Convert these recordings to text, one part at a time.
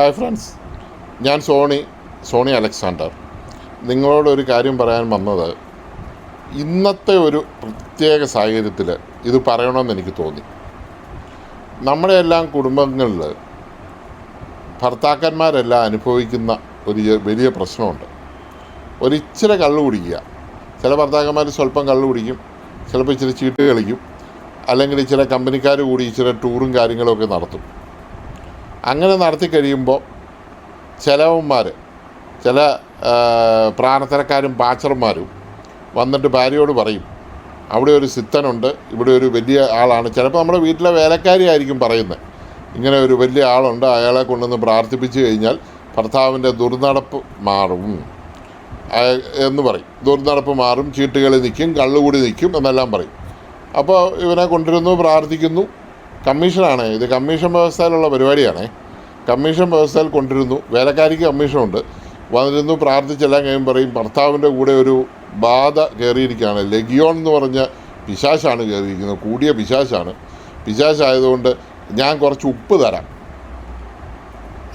Hi friends. ഞാൻ Sony Sony Alexander. നിങ്ങളോട് ഒരു കാര്യം പറയാൻ വന്നത് ഇന്നത്തെ ഒരു പ്രത്യേക സാഹചര്യത്തിൽ ഇത് പറയണമെന്ന് എനിക്ക് തോന്നി. നമ്മുടെ എല്ലാം കുടുംബങ്ങളിൽ ഭർത്താക്കന്മാരെല്ലാം അനുഭവിക്കുന്ന ഒരു വലിയ പ്രശ്നമുണ്ട്. ഒരു ഇച്ചിരി കള്ളു കുടിക്കുക. ചില ഭർത്താക്കന്മാർ സ്വല്പം കള്ളു കുടിക്കും ചിലപ്പോൾ ഇച്ചിരി ചീട്ട് കളിക്കും അല്ലെങ്കിൽ ചില കമ്പനിക്കാർ കൂടി ഇച്ചിരി ടൂറും കാര്യങ്ങളൊക്കെ നടത്തും. അങ്ങനെ നടത്തി കഴിയുമ്പോൾ ചിലവന്മാർ ചില പ്രാർത്ഥനക്കാരും പാച്ചർമാരും വന്നിട്ട് ഭാര്യയോട് പറയും അവിടെ ഒരു സിത്തനുണ്ട് ഇവിടെ ഒരു വലിയ ആളാണ്. ചിലപ്പോൾ നമ്മുടെ വീട്ടിലെ വേലക്കാരി ആയിരിക്കും പറയുന്നത് ഇങ്ങനെ ഒരു വലിയ ആളുണ്ട് അയാളെ കൊണ്ടുവന്ന് പ്രാർത്ഥിപ്പിച്ച് കഴിഞ്ഞാൽ ഭർത്താവിന്റെ ദുർനടപ്പ് മാറും. എന്ന് പറയും. ദുർനടപ്പ് മാറും ചീട്ടുകളി നിൽക്കും കള്ളുകൂടി നിൽക്കും എന്നെല്ലാം പറയും. അപ്പോൾ ഇവനെ കൊണ്ടുവരുന്നു പ്രാർത്ഥിക്കുന്നു. കമ്മീഷനാണ്. ഇത് കമ്മീഷൻ വ്യവസ്ഥയിലുള്ള പരിപാടിയാണ്. കമ്മീഷൻ വ്യവസ്ഥയിൽ കൊണ്ടിരുന്നു. വേലക്കാരിക്ക് കമ്മീഷനുണ്ട്. വന്നിരുന്നു പ്രാർത്ഥിച്ചെല്ലാം കഴിയും പറയും ഭർത്താവിന്റെ കൂടെ ഒരു ബാധ കയറിയിരിക്കുകയാണ്. ലെഗിയോൺ എന്ന് പറഞ്ഞ പിശാശാണ് കയറിയിരിക്കുന്നത്. കൂടിയ പിശാശാണ്. പിശാശായതുകൊണ്ട് ഞാൻ കുറച്ച് ഉപ്പ് തരാം.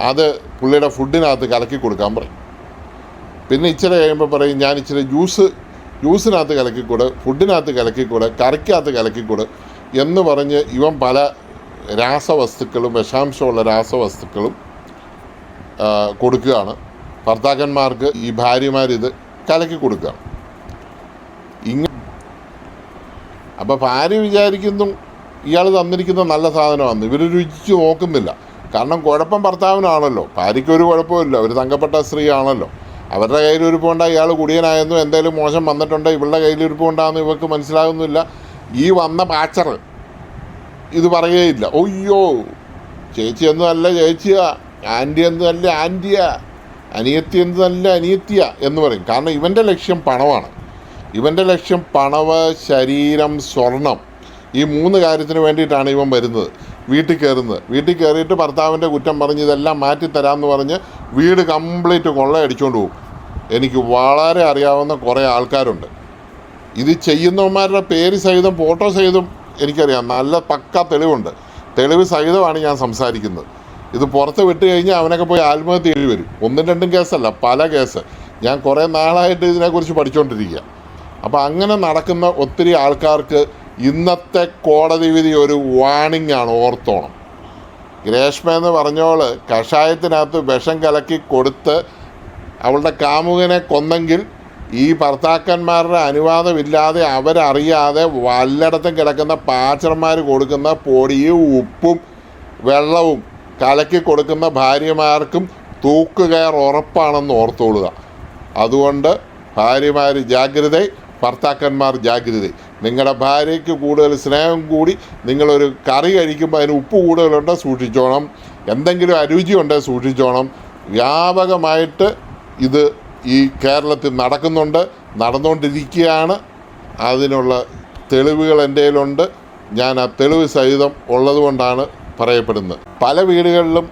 അത് പുള്ളിയുടെ ഫുഡിനകത്ത് കലക്കി കൊടുക്കാൻ പറയും. പിന്നെ ഇച്ചിരി കഴിയുമ്പോൾ പറയും ഞാൻ ഇച്ചിരി ജ്യൂസ് ജ്യൂസിനകത്ത് കലക്കിക്കൂടെ ഫുഡിനകത്ത് കലക്കിക്കൂടെ കറിക്കകത്ത് കലക്കിക്കൂടെ എന്ന് പറഞ്ഞ് ഇവൻ പല രാസവസ്തുക്കളും വിഷാംശമുള്ള രാസവസ്തുക്കളും കൊടുക്കുകയാണ്. ഭർത്താക്കന്മാർക്ക് ഈ ഭാര്യമാരിത് കലക്കി കൊടുക്കുകയാണ്. ഇങ്ങ അപ്പോൾ ഭാര്യ വിചാരിക്കുന്നു ഇയാൾ തന്നിരിക്കുന്ന നല്ല സാധനമാണ് ഇവർ രുചിച്ച് നോക്കുന്നില്ല. കാരണം കുഴപ്പം ഭർത്താവിനാണല്ലോ. ഭാര്യയ്ക്ക് ഒരു കുഴപ്പമില്ല ഒരു തങ്കപ്പെട്ട സ്ത്രീയാണല്ലോ. അവരുടെ കയ്യിൽ പോണ്ട ഇയാൾ കുടിയനായെന്നു എന്തെങ്കിലും മോശം വന്നിട്ടുണ്ട് ഇവളുടെ കയ്യിൽ ഇരിപ്പുണ്ടാന്ന് ഇവർക്ക് മനസ്സിലാകുന്നില്ല. ഈ വന്ന പാച്ചർ ഇത് പറയുകയില്ല. ഒയ്യോ ചേച്ചി എന്നല്ല ചേച്ചിയാ. ആന്റി എന്നല്ല ആന്റിയാ അനിയത്തി എന്നല്ല അനിയത്തിയ എന്ന് പറയും. കാരണം ഇവന്റെ ലക്ഷ്യം പണമാണ്. ഇവന്റെ ലക്ഷ്യം പണവ് ശരീരം സ്വർണം ഈ മൂന്ന് കാര്യത്തിന് വേണ്ടിയിട്ടാണ് ഇവൻ വരുന്നത്. വീട്ടിൽ കയറുന്നത്. വീട്ടിൽ കയറിയിട്ട് ഭർത്താവിന്റെ കുറ്റം പറഞ്ഞ് ഇതെല്ലാം മാറ്റിത്തരാമെന്ന് പറഞ്ഞ് വീട് കംപ്ലീറ്റ് കൊള്ളയടിച്ചുകൊണ്ട് പോകും എനിക്ക് വളരെ അറിയാവുന്ന കുറേ ആൾക്കാരുണ്ട്. ഇത് ചെയ്യുന്നവന്മാരുടെ പേര് സഹിതം ഫോട്ടോ സഹിതം എനിക്കറിയാം. നല്ല പക്ക തെളിവുണ്ട്. തെളിവ് സഹിതമാണ് ഞാൻ സംസാരിക്കുന്നത്. ഇത് പുറത്ത് വിട്ട് കഴിഞ്ഞാൽ അവനൊക്കെ പോയി ആത്മഹത്യ എഴുതി വരും. ഒന്നും രണ്ടും കേസല്ല പല കേസ്. ഞാൻ കുറേ നാളായിട്ട് ഇതിനെക്കുറിച്ച് പഠിച്ചുകൊണ്ടിരിക്കുക അപ്പോൾ അങ്ങനെ നടക്കുന്ന ഒത്തിരി ആൾക്കാർക്ക് ഇന്നത്തെ കോടതി വിധി ഒരു വാണിംഗ് ആണ് ഓർത്തോണം. ഗ്രേഷ്മ എന്ന് പറഞ്ഞോൾ കഷായത്തിനകത്ത് വിഷം കലക്കി കൊടുത്ത് അവളുടെ കാമുകനെ കൊന്നെങ്കിൽ ഈ ഭർത്താക്കന്മാരുടെ അനുവാദമില്ലാതെ അവരറിയാതെ വല്ലയിടത്തും കിടക്കുന്ന പാച്ചർമാർ കൊടുക്കുന്ന പൊടിയും ഉപ്പും വെള്ളവും കലക്കി കൊടുക്കുന്ന ഭാര്യമാർക്കും തൂക്കുകയർ ഉറപ്പാണെന്ന് ഓർത്തോളുക. അതുകൊണ്ട് ഭാര്യമാർ ജാഗ്രത ഭർത്താക്കന്മാർ ജാഗ്രത. നിങ്ങളുടെ ഭാര്യയ്ക്ക് കൂടുതൽ സ്നേഹം കൂടി നിങ്ങളൊരു കറി കഴിക്കുമ്പോൾ അതിന് ഉപ്പ് കൂടുതലുണ്ടോ സൂക്ഷിച്ചോണം. എന്തെങ്കിലും അരുചി ഉണ്ടെങ്കിൽ സൂക്ഷിച്ചോണം. വ്യാപകമായിട്ട് ഇത് ഈ കേരളത്തിൽ നടക്കുന്നുണ്ട് നടന്നുകൊണ്ടിരിക്കുകയാണ്. അതിനുള്ള തെളിവുകൾ എന്റെ കയ്യിലുണ്ട്. ഞാൻ ആ തെളിവ് സഹിതം ഉള്ളതുകൊണ്ടാണ് പറയപ്പെടുന്നത്. പല വീടുകളിലും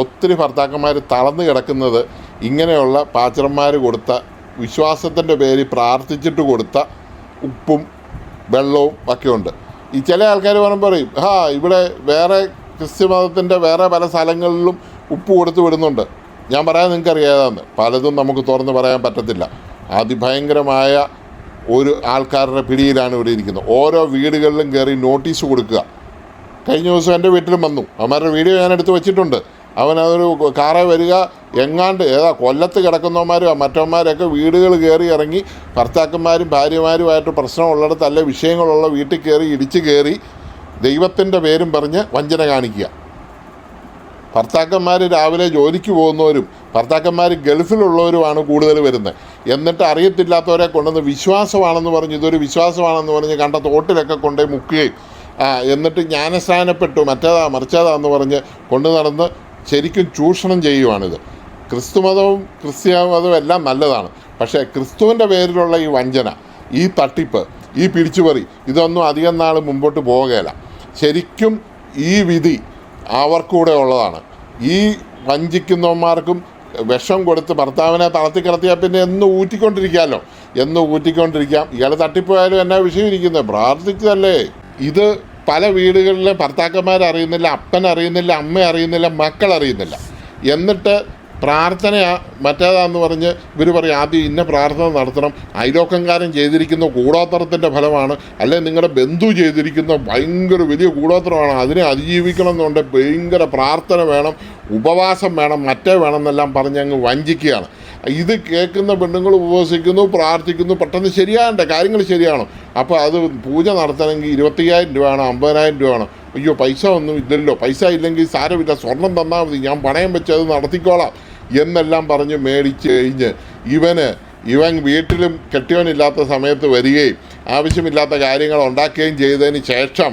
ഒത്തിരി ഭർത്താക്കന്മാർ തളർന്നു കിടക്കുന്നത് ഇങ്ങനെയുള്ള പാച്ചറന്മാർ കൊടുത്ത വിശ്വാസത്തിന്റെ പേരിൽ പ്രാർത്ഥിച്ചിട്ട് കൊടുത്ത ഉപ്പും വെള്ളവും ഒക്കെയുണ്ട് ഈ ചില ആൾക്കാർ പറയുമ്പോൾ പറയും ഹാ ഇവിടെ വേറെ ക്രിസ്ത്യ മതത്തിന്റെ വേറെ പല സ്ഥലങ്ങളിലും ഉപ്പ് കൊടുത്ത് വിടുന്നുണ്ട്. ഞാൻ പറയാൻ നിങ്ങൾക്ക് അറിയാതാന്ന് പലതും നമുക്ക് തുറന്ന് പറയാൻ പറ്റത്തില്ല. അതിഭയങ്കരമായ ഒരു ആൾക്കാരുടെ പിടിയിലാണ് ഇവിടെ ഇരിക്കുന്നത്. ഓരോ വീടുകളിലും കയറി നോട്ടീസ് കൊടുക്കുക. കഴിഞ്ഞ ദിവസം എന്റെ വീട്ടിലും വന്നു. അവന്മാരുടെ വീഡിയോ ഞാൻ എടുത്ത് വെച്ചിട്ടുണ്ട്. അവൻ അതൊരു കാറെ വരിക എങ്ങാണ്ട് ഏതാ കൊല്ലത്ത് കിടക്കുന്നവന്മാരും മറ്റവന്മാരൊക്കെ വീടുകൾ കയറി ഇറങ്ങി ഭർത്താക്കന്മാരും ഭാര്യമാരുമായിട്ട് പ്രശ്നമുള്ളിടത്ത് അല്ലെ വിഷയങ്ങളുള്ള വീട്ടിൽ കയറി ഇടിച്ച് കയറി ദൈവത്തിന്റെ പേരും പറഞ്ഞ് വഞ്ചന കാണിക്കുക. ഭർത്താക്കന്മാർ രാവിലെ ജോലിക്ക് പോകുന്നവരും ഭർത്താക്കന്മാർ ഗൾഫിലുള്ളവരുമാണ് കൂടുതൽ വരുന്നത്. എന്നിട്ട് അറിയത്തില്ലാത്തവരെ കൊണ്ടുവന്ന് വിശ്വാസമാണെന്ന് പറഞ്ഞ് ഇതൊരു വിശ്വാസമാണെന്ന് പറഞ്ഞ് കണ്ട തോട്ടിലൊക്കെ കൊണ്ടുപോയി മുക്കുകയും എന്നിട്ട് ജ്ഞാനസ്നാനപ്പെട്ടു മറ്റേതാ മറിച്ചതാ എന്ന് പറഞ്ഞ് കൊണ്ടു നടന്ന് ശരിക്കും ചൂഷണം ചെയ്യുവാണിത്. ക്രിസ്തുമതവും ക്രിസ്ത്യാമതവും എല്ലാം നല്ലതാണ്. പക്ഷേ ക്രിസ്തുവിന്റെ പേരിലുള്ള ഈ വഞ്ചന ഈ തട്ടിപ്പ് ഈ പിടിച്ചുപറി ഇതൊന്നും അധികം നാൾ മുമ്പോട്ട് പോകുകയില്ല ശരിക്കും ഈ വിധി അവർക്കൂടെ ഉള്ളതാണ്. ഈ വഞ്ചിക്കുന്നവന്മാർക്കും വിഷം കൊടുത്ത് ഭർത്താവിനെ തളർത്തി കിടത്തിയാൽ പിന്നെ എന്ന് ഊറ്റിക്കൊണ്ടിരിക്കാമല്ലോ എന്ന് ഊറ്റിക്കൊണ്ടിരിക്കാം. ഇയാൾ തട്ടിപ്പോയാലും എന്നാ വിഷയം ഇരിക്കുന്നത് പ്രാർത്ഥിച്ചതല്ലേ. ഇത് പല വീടുകളിലെ ഭർത്താക്കന്മാരറിയുന്നില്ല അപ്പൻ അറിയുന്നില്ല അമ്മ അറിയുന്നില്ല മക്കൾ അറിയുന്നില്ല എന്നിട്ട് പ്രാർത്ഥനയാ മറ്റേതാന്ന് പറഞ്ഞ് ഇവർ പറയും ആദ്യം ഇന്ന പ്രാർത്ഥന നടത്തണം. അയലോക്കംകാരൻ ചെയ്തിരിക്കുന്ന കൂടോത്രത്തിന്റെ ഫലമാണ്. അല്ലെ നിങ്ങളുടെ ബന്ധു ചെയ്തിരിക്കുന്ന ഭയങ്കര വലിയ കൂടോത്രമാണ് അതിനെ അതിജീവിക്കണം എന്നുണ്ട്. ഭയങ്കര പ്രാർത്ഥന വേണം ഉപവാസം വേണം മറ്റേ വേണം എന്നെല്ലാം പറഞ്ഞ് അങ്ങ് വഞ്ചിക്കുകയാണ്. ഇത് കേൾക്കുന്ന പെണ്ണുങ്ങൾ ഉപവസിക്കുന്നു പ്രാർത്ഥിക്കുന്നു. പെട്ടെന്ന് ശരിയാകണ്ടേ കാര്യങ്ങൾ ശരിയാണോ. അപ്പോൾ അത് പൂജ നടത്തണമെങ്കിൽ ഇരുപത്തയ്യായിരം രൂപയാണോ അമ്പതിനായിരം രൂപയാണോ. അയ്യോ പൈസ ഒന്നും ഇല്ലല്ലോ. പൈസ ഇല്ലെങ്കിൽ സാരമില്ല. സ്വർണം തന്നാൽ മതി. ഞാൻ പണയം വെച്ച് അത് നടത്തിക്കോളാം. എന്നെല്ലാം പറഞ്ഞ് മേടിച്ച് കഴിഞ്ഞ് ഇവന് ഇവൻ വീട്ടിലും കെട്ടിയവനില്ലാത്ത സമയത്ത് വരികയും ആവശ്യമില്ലാത്ത കാര്യങ്ങൾ ഉണ്ടാക്കുകയും ചെയ്തതിന് ശേഷം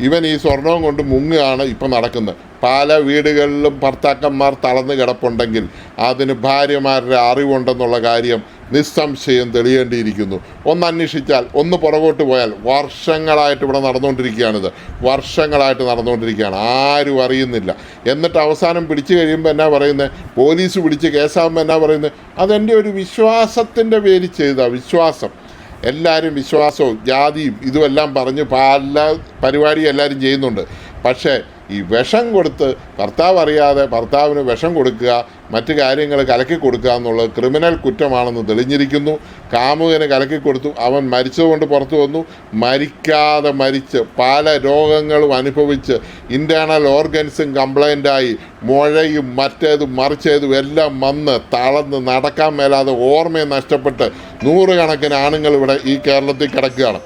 ഇവൻ ഈ സ്വർണവും കൊണ്ട് മുങ്ങുകയാണ് ഇപ്പം നടക്കുന്നത്. പല വീടുകളിലും ഭർത്താക്കന്മാർ തളർന്നു കിടപ്പുണ്ടെങ്കിൽ അതിന് ഭാര്യമാരുടെ അറിവുണ്ടെന്നുള്ള കാര്യം നിസ്സംശയം തെളിയേണ്ടിയിരിക്കുന്നു. ഒന്ന് അന്വേഷിച്ചാൽ ഒന്ന് പുറകോട്ട് പോയാൽ വർഷങ്ങളായിട്ട് ഇവിടെ നടന്നുകൊണ്ടിരിക്കുകയാണിത്. വർഷങ്ങളായിട്ട് നടന്നുകൊണ്ടിരിക്കുകയാണ്. ആരും അറിയുന്നില്ല. എന്നിട്ട് അവസാനം പിടിച്ചു കഴിയുമ്പോൾ എന്നാ പറയുന്നത് പോലീസ് പിടിച്ച് കേസാകുമ്പോൾ എന്നാ പറയുന്നത് അതെന്റെ ഒരു വിശ്വാസത്തിന്റെ പേര് ചെയ്ത വിശ്വാസം. എല്ലാവരും വിശ്വാസവും ജാതിയും ഇതുമെല്ലാം പറഞ്ഞ് പല പരിപാടി എല്ലാവരും ചെയ്യുന്നുണ്ട്. പക്ഷേ ഈ വിഷം കൊടുത്ത് ഭർത്താവ് അറിയാതെ ഭർത്താവിന് വിഷം കൊടുക്കുക മറ്റു കാര്യങ്ങൾ കലക്കി കൊടുക്കുക എന്നുള്ളത് ക്രിമിനൽ കുറ്റമാണെന്ന് തെളിഞ്ഞിരിക്കുന്നു. കാമുകന് കലക്കി കൊടുത്തു. അവൻ മരിച്ചതുകൊണ്ട് പുറത്തു വന്നു. മരിക്കാതെ മരിച്ച് പല രോഗങ്ങളും അനുഭവിച്ച് ഇന്റേർണൽ ഓർഗൻസും കംപ്ലൈന്റായി മുഴയും മറ്റേതും മറിച്ചേതും എല്ലാം വന്ന് തളർന്ന് നടക്കാൻ മേലാതെ ഓർമ്മയെ നഷ്ടപ്പെട്ട് നൂറുകണക്കിന് ആണുങ്ങൾ ഇവിടെ ഈ കേരളത്തിൽ കിടക്കുകയാണ്.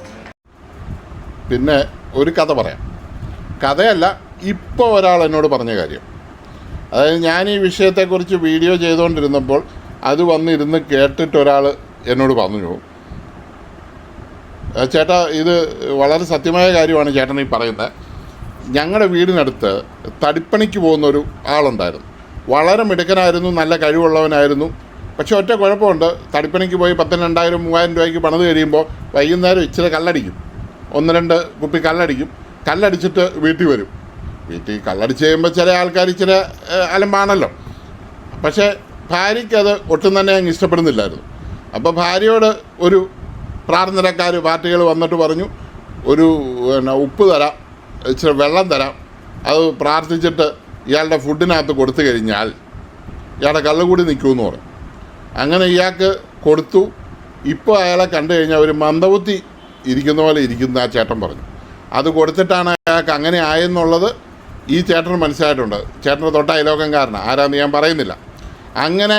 പിന്നെ ഒരു കഥ പറയാം. കഥയല്ല ഇപ്പോൾ ഒരാൾ എന്നോട് പറഞ്ഞ കാര്യം. അതായത് ഞാൻ ഈ വിഷയത്തെക്കുറിച്ച് വീഡിയോ ചെയ്തുകൊണ്ടിരുന്നപ്പോൾ അത് വന്നിരുന്ന് കേട്ടിട്ട് ഒരാൾ എന്നോട് പറഞ്ഞു. ചേട്ടാ ഇത് വളരെ സത്യമായ കാര്യമാണ് ചേട്ടൻ ഈ പറയുന്നത്. ഞങ്ങളുടെ വീടിനടുത്ത് തടിപ്പണിക്ക് പോകുന്നൊരു ആളുണ്ടായിരുന്നു. വളരെ മിടുക്കനായിരുന്നു നല്ല കഴിവുള്ളവനായിരുന്നു. പക്ഷേ ഒറ്റ കുഴപ്പമുണ്ട്. തടിപ്പണിക്ക് പോയി പത്തിന് രണ്ടായിരം മൂവായിരം രൂപയ്ക്ക് പണിത് കഴിയുമ്പോൾ വൈകുന്നേരം ഇച്ചിരി കല്ലടിക്കും. ഒന്ന് രണ്ട് കുപ്പി കല്ലടിക്കും. കല്ലടിച്ചിട്ട് വീട്ടിൽ വരും. വീട്ടിൽ കല്ലടിച്ച് കഴിയുമ്പോൾ ചില ആൾക്കാർ ഏഹ്, അലമ്പാണല്ലോ. പക്ഷേ ഭാര്യയ്ക്ക് അത് ഒട്ടും തന്നെ അങ്ങ് ഇഷ്ടപ്പെടുന്നില്ലായിരുന്നു. അപ്പോൾ ഭാര്യയോട് ഒരു പ്രാർത്ഥനക്കാർ പാർട്ടികൾ വന്നിട്ട് പറഞ്ഞു ഒരു പിന്നെ ഉപ്പ് തരാം ഇച്ചിരി വെള്ളം തരാം. അത് പ്രാർത്ഥിച്ചിട്ട് ഇയാളുടെ ഫുഡിനകത്ത് കൊടുത്തു കഴിഞ്ഞാൽ ഇയാളുടെ കള്ളുകൂടി നിൽക്കുമെന്ന് പറഞ്ഞു. അങ്ങനെ ഇയാൾക്ക് കൊടുത്തു. ഇപ്പോൾ അയാളെ കണ്ടു കഴിഞ്ഞാൽ ഒരു മന്ദബുദ്ധി ഇരിക്കുന്ന പോലെ ഇരിക്കുന്ന ആ ചേട്ടൻ പറഞ്ഞു. അത് കൊടുത്തിട്ടാണ് അയാൾക്ക് അങ്ങനെ ആയെന്നുള്ളത്. ഈ ചേട്ടന് മനസ്സിലായിട്ടുണ്ട്. ചേട്ടന്റെ തൊട്ട കാരണം. ആരാന്ന് ഞാൻ പറയുന്നില്ല. അങ്ങനെ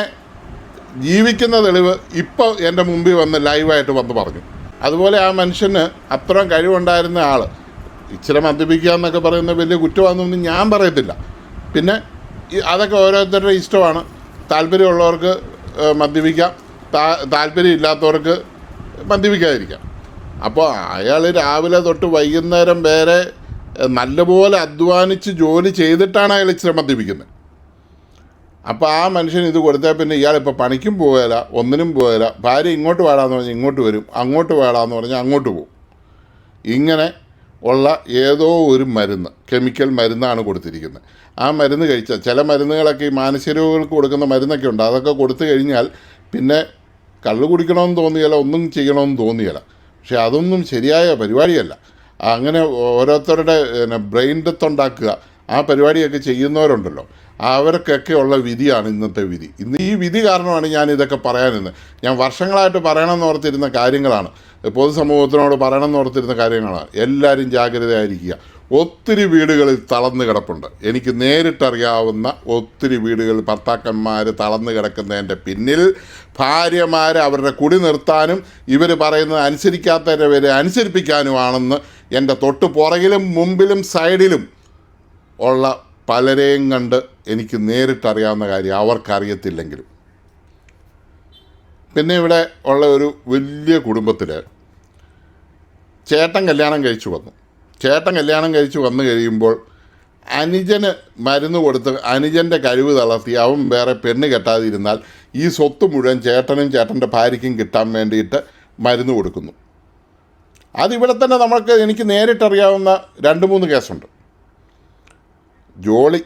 ജീവിക്കുന്ന തെളിവ് ഇപ്പോൾ എന്റെ മുമ്പിൽ വന്ന് ലൈവായിട്ട് വന്ന് പറഞ്ഞു. അതുപോലെ ആ മനുഷ്യന് അത്രയും കഴിവുണ്ടായിരുന്ന ആൾ ഇച്ചിരി മദ്യപിക്കുക എന്നൊക്കെ പറയുന്ന വലിയ കുറ്റമാണെന്നൊന്നും ഞാൻ പറയത്തില്ല. പിന്നെ അതൊക്കെ ഓരോരുത്തരുടെ ഇഷ്ടമാണ്. താല്പര്യമുള്ളവർക്ക് മദ്യപിക്കാം. താ താല്പര്യമില്ലാത്തവർക്ക് മദ്യപിക്കാതിരിക്കാം. അപ്പോൾ അയാൾ രാവിലെ തൊട്ട് വൈകുന്നേരം വരെ നല്ലപോലെ അധ്വാനിച്ച് ജോലി ചെയ്തിട്ടാണ് അയാൾ ഇച്ചിരി മദ്യപിക്കുന്നത് അപ്പോൾ ആ മനുഷ്യൻ ഇത് കൊടുത്താൽ പിന്നെ ഇയാളിപ്പോൾ പണിക്കും പോകില്ല ഒന്നിനും പോകില്ല ഭാര്യ ഇങ്ങോട്ട് വേടാന്ന് പറഞ്ഞാൽ ഇങ്ങോട്ട് വരും അങ്ങോട്ട് വേടാന്ന് പറഞ്ഞാൽ അങ്ങോട്ട് പോകും. ഇങ്ങനെ ഉള്ള ഏതോ ഒരു മരുന്ന് കെമിക്കൽ മരുന്നാണ് കൊടുത്തിരിക്കുന്നത്. ആ മരുന്ന് കഴിച്ചാൽ ചില മരുന്നുകളൊക്കെ ഈ മാനസിക രോഗികൾക്ക് കൊടുക്കുന്ന മരുന്നൊക്കെ ഉണ്ട്. അതൊക്കെ കൊടുത്തു കഴിഞ്ഞാൽ പിന്നെ കള്ളു കുടിക്കണമെന്ന് തോന്നിയല്ല ഒന്നും ചെയ്യണമെന്ന് തോന്നിയല്ല. പക്ഷേ അതൊന്നും ശരിയായ പരിപാടിയല്ല. അങ്ങനെ ഓരോരുത്തരുടെ പിന്നെ ബ്രെയിൻ ഡെത്ത് ഉണ്ടാക്കുക ആ പരിപാടിയൊക്കെ ചെയ്യുന്നവരുണ്ടല്ലോ. അവർക്കൊക്കെ ഉള്ള വിധിയാണ് ഇന്നത്തെ വിധി. ഇന്ന് ഈ വിധി കാരണമാണ് ഞാൻ ഇതൊക്കെ പറയാനിരുന്നത്. ഞാൻ വർഷങ്ങളായിട്ട് പറയണമെന്ന് ഓർത്തിരുന്ന കാര്യങ്ങളാണ്. പൊതുസമൂഹത്തിനോട് പറയണമെന്ന് ഓർത്തിരുന്ന കാര്യങ്ങളാണ്. എല്ലാവരും ജാഗ്രതയായിരിക്കുക. ഒത്തിരി വീടുകളിൽ തളർന്നു കിടപ്പുണ്ട്. എനിക്ക് നേരിട്ടറിയാവുന്ന ഒത്തിരി വീടുകളിൽ ഭർത്താക്കന്മാർ തളർന്നു കിടക്കുന്നതിന്റെ പിന്നിൽ ഭാര്യമാർ അവരുടെ കുടി നിർത്താനും ഇവർ പറയുന്നത് അനുസരിക്കാത്തവരെ വരെ അനുസരിപ്പിക്കാനുമാണെന്ന് എന്റെ തൊട്ട് പുറകിലും മുമ്പിലും സൈഡിലും ഉള്ള പലരെയും കണ്ട് എനിക്ക് നേരിട്ടറിയാവുന്ന കാര്യം അവർക്കറിയത്തില്ലെങ്കിലും. പിന്നെ ഇവിടെ ഉള്ള ഒരു വലിയ കുടുംബത്തിൽ ചേട്ടൻ കല്യാണം കഴിച്ചു വന്നു. ചേട്ടൻ കല്യാണം കഴിച്ച് വന്നു കഴിയുമ്പോൾ അനുജന് മരുന്ന് കൊടുത്ത് അനുജന്റെ കഴിവ് തളർത്തി അവൻ വേറെ പെണ്ണ് കെട്ടാതിരുന്നാൽ ഈ സ്വത്ത് മുഴുവൻ ചേട്ടനും ചേട്ടന്റെ ഭാര്യയ്ക്കും കിട്ടാൻ വേണ്ടിയിട്ട് മരുന്ന് കൊടുക്കുന്നു. അതിവിടെ തന്നെ നമുക്ക് എനിക്ക് നേരിട്ടറിയാവുന്ന രണ്ട് മൂന്ന് കേസുണ്ട്. ജോളി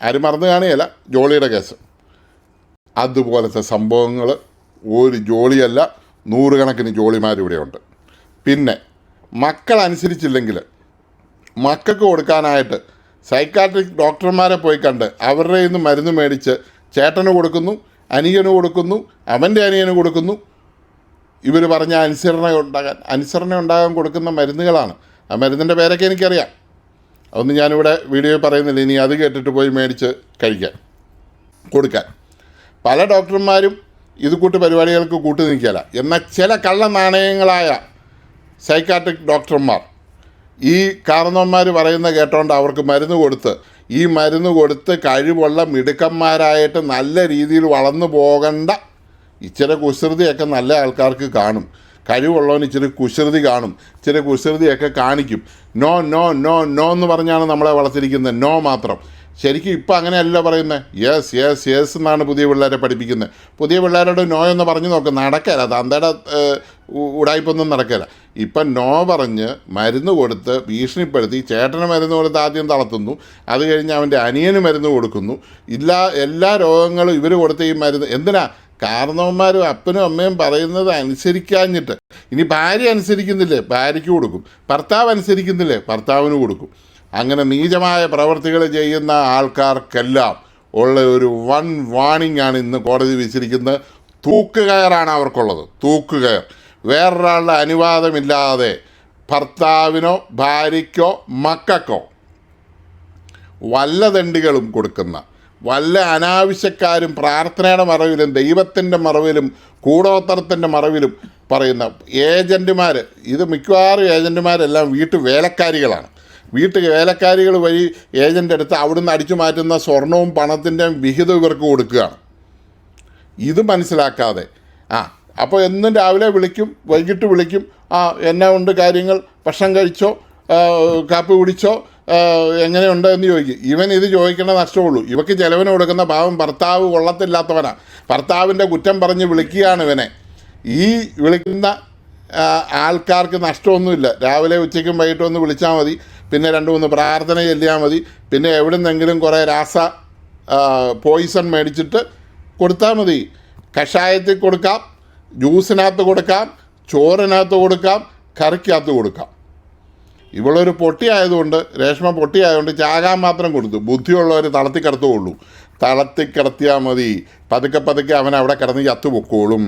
ആരും മറന്നു കാണുകയല്ല ജോളിയുടെ കേസ്. അതുപോലത്തെ സംഭവങ്ങൾ ഒരു ജോളിയല്ല നൂറുകണക്കിന് ജോളിമാരിവിടെയുണ്ട് പിന്നെ മക്കൾ അനുസരിച്ചില്ലെങ്കിൽ മക്കൾക്ക് കൊടുക്കാനായിട്ട്. സൈക്കാട്രിക് ഡോക്ടർമാരെ പോയി കണ്ട് അവരുടെ നിന്ന് മരുന്ന് മേടിച്ച് ചേട്ടന് കൊടുക്കുന്നു അനിയന് കൊടുക്കുന്നു അവന്റെ അനിയന് കൊടുക്കുന്നു. ഇവർ പറഞ്ഞ അനുസരണ ഉണ്ടാകാൻ അനുസരണ ഉണ്ടാകാൻ കൊടുക്കുന്ന മരുന്നുകളാണ്. ആ മരുന്നിന്റെ പേരൊക്കെ എനിക്കറിയാം. അതൊന്നും ഞാനിവിടെ വീഡിയോയിൽ പറയുന്നില്ല. ഇനി അത് കേട്ടിട്ട് പോയി മേടിച്ച് കഴിക്കാൻ കൊടുക്കാൻ. പല ഡോക്ടർമാരും ഇത് കൂട്ട് പരിപാടികൾക്ക് കൂട്ടു നിൽക്കില്ല എന്നാൽ ചില കള്ള നാണയങ്ങളായ സൈക്കാട്രിക് ഡോക്ടർമാർ ഈ കാരണവന്മാർ പറയുന്ന കേട്ടോണ്ട് അവർക്ക് മരുന്ന് കൊടുത്ത് ഈ മരുന്ന് കൊടുത്ത് കഴിവുള്ള മിടുക്കന്മാരായിട്ട് നല്ല രീതിയിൽ വളർന്നു പോകേണ്ട ഇച്ചിരി കുസൃതിയൊക്കെ നല്ല ആൾക്കാർക്ക് കാണും. കഴിവുള്ളവന് ഇച്ചിരി കുസൃതി കാണും. ഇച്ചിരി കുസൃതിയൊക്കെ കാണിക്കും. നോ നോ നോ നോ എന്ന് പറഞ്ഞാണ് നമ്മളെ വളർത്തിരിക്കുന്നത് നോ മാത്രം. ശരിക്കും ഇപ്പം അങ്ങനെയല്ല പറയുന്നത് യെസ് യെസ് യെസ് എന്നാണ് പുതിയ പിള്ളേരെ പഠിപ്പിക്കുന്നത്. പുതിയ പിള്ളേരോട് നോ എന്ന് പറഞ്ഞു നോക്ക് നടക്കില്ല തന്തയുടെ ഉടായ്പൊന്നും നടക്കില്ല ഇപ്പം നോ പറഞ്ഞ് മരുന്ന് കൊടുത്ത് ഭീഷണിപ്പെടുത്തി ചേട്ടന് മരുന്ന് കൊടുത്ത് ആദ്യം തളർത്തുന്നു അത് കഴിഞ്ഞ് അവന്റെ അനിയന് മരുന്ന് കൊടുക്കുന്നു. ഇല്ലാ എല്ലാ രോഗങ്ങളും ഇവർ കൊടുത്ത ഈ മരുന്ന് എന്തിനാ? കാരണവന്മാരും അപ്പനും അമ്മയും പറയുന്നത് അനുസരിക്കാഞ്ഞിട്ട്. ഇനി ഭാര്യ അനുസരിക്കുന്നില്ലേ? ഭാര്യയ്ക്ക് കൊടുക്കും. ഭർത്താവ് അനുസരിക്കുന്നില്ലേ? ഭർത്താവിന് കൊടുക്കും. അങ്ങനെ നീചമായ പ്രവർത്തികൾ ചെയ്യുന്ന ആൾക്കാർക്കെല്ലാം ഉള്ള ഒരു വൺ വാണിംഗ് ആണ് ഇന്ന് കോടതി വിധിച്ചിരിക്കുന്നത്. തൂക്കുകയറാണ് അവർക്കുള്ളത്. തൂക്കുകയർ. വേറൊരാളുടെ അനുവാദമില്ലാതെ ഭർത്താവിനോ ഭാര്യയ്ക്കോ മക്കൾക്കോ വല്ല ദണ്ഡികളും കൊടുക്കുന്ന വല്ല അനാവശ്യക്കാരും പ്രാർത്ഥനയുടെ മറവിലും ദൈവത്തിന്റെ മറവിലും കൂടോത്തരത്തിന്റെ മറവിലും പറയുന്ന ഏജന്റുമാർ ഇത് മിക്കവാറും ഏജന്റുമാരെല്ലാം വീട്ടു വേലക്കാരികളാണ്. വീട്ടു വേലക്കാരികൾ വഴി ഏജന്റ് എടുത്ത് അവിടുന്ന് അടിച്ചു മാറ്റുന്ന സ്വർണവും പണത്തിന്റെയും വിഹിതം ഇവർക്ക് കൊടുക്കുകയാണ്. ഇത് മനസ്സിലാക്കാതെ. ആ അപ്പോൾ എന്നും രാവിലെ വിളിക്കും വൈകിട്ട് വിളിക്കും. ആ എന്നാ ഉണ്ട് കാര്യങ്ങൾ? ഭക്ഷണം കഴിച്ചോ? കാപ്പി കുടിച്ചോ? എങ്ങനെയുണ്ട് എന്ന് ചോദിക്കും. ഇവൻ ഇത് ചോദിക്കേണ്ട നഷ്ടമുള്ളൂ. ഇവക്ക് ചെലവിന് കൊടുക്കുന്ന പാവം ഭർത്താവ് കൊള്ളത്തില്ലാത്തവനാണ് ഭർത്താവിന്റെ കുറ്റം പറഞ്ഞ് വിളിക്കുകയാണ് ഇവനെ. ഈ വിളിക്കുന്ന ആൾക്കാർക്ക് നഷ്ടമൊന്നുമില്ല. രാവിലെ ഉച്ചയ്ക്കും വൈകിട്ടും ഒന്ന് വിളിച്ചാൽ മതി. പിന്നെ രണ്ട് മൂന്ന് പ്രാർത്ഥന ചെല്ലിയാൽ മതി. പിന്നെ എവിടുന്നെങ്കിലും കുറേ രാസ പോയിസൺ മേടിച്ചിട്ട് കൊടുത്താൽ മതി. കഷായത്തിൽ കൊടുക്കാം ജ്യൂസിനകത്ത് കൊടുക്കാം ചോറിനകത്ത് കൊടുക്കാം കറിക്കകത്ത് കൊടുക്കാം. ഇവളൊരു പൊട്ടിയായതുകൊണ്ട് രേഷ്മ പൊട്ടിയായതുകൊണ്ട് ചാകാൻ മാത്രം കൊടുത്തു. ബുദ്ധിയുള്ളവർ തളത്തി കിടത്തുകയുള്ളൂ. തളത്തി കിടത്തിയാൽ മതി. പതുക്കെ പതുക്കെ അവൻ അവിടെ കിടന്ന് ചത്തു പൊക്കോളും